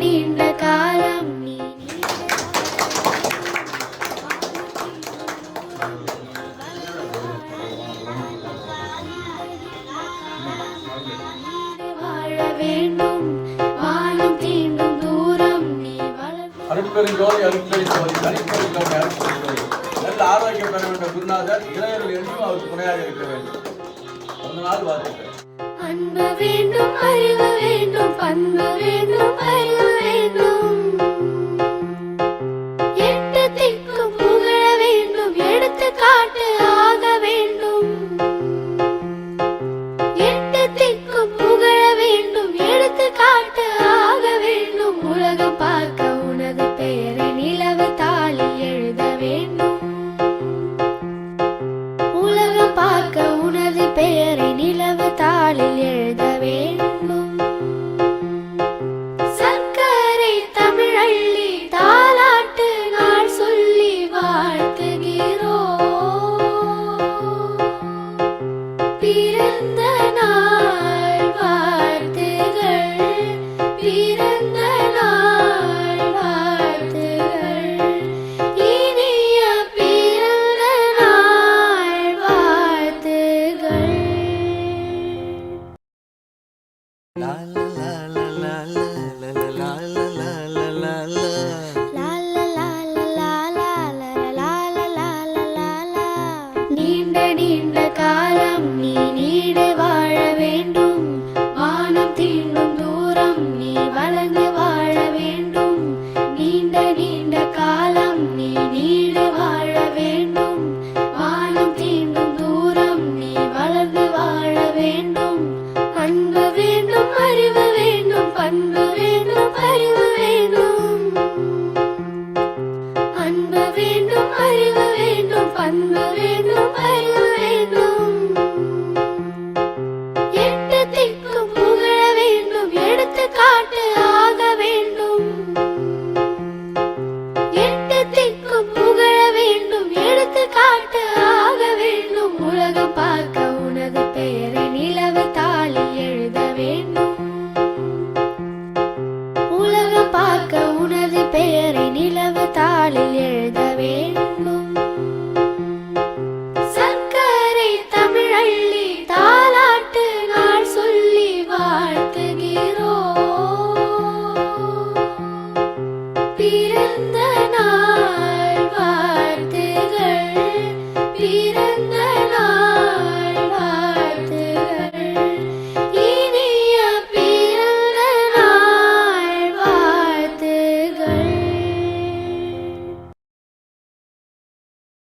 நீண்ட காலம். நீ அருட்பெருஞ்சோதி அருட்பெருஞ்சோதி தனிப்பெருஞ்சோதி அருட்பெருஞ்சோதி நல்ல ஆரோக்கியம் பெற வேண்டும் குருநாதர். இளைஞர்கள் என்றும் அவருக்கு துணையாக இருக்க வேண்டும். ஒரு நாள் வாழ்த்துக்கள். அன்பு வேண்டும் அறிவு வேண்டும் பண்பு நீண்ட நீண்ட காலம் நீ நீடு வாழ வேண்டும் பார்க்க உனது பெயரை நிலவு தாளி எழுத வேண்டும். உலகம் பார்க்க உனது பெயரை நிலவு தாளி எழுத வேண்டும். சர்க்கரை தமிழள்ளி தாலாட்டு நாள்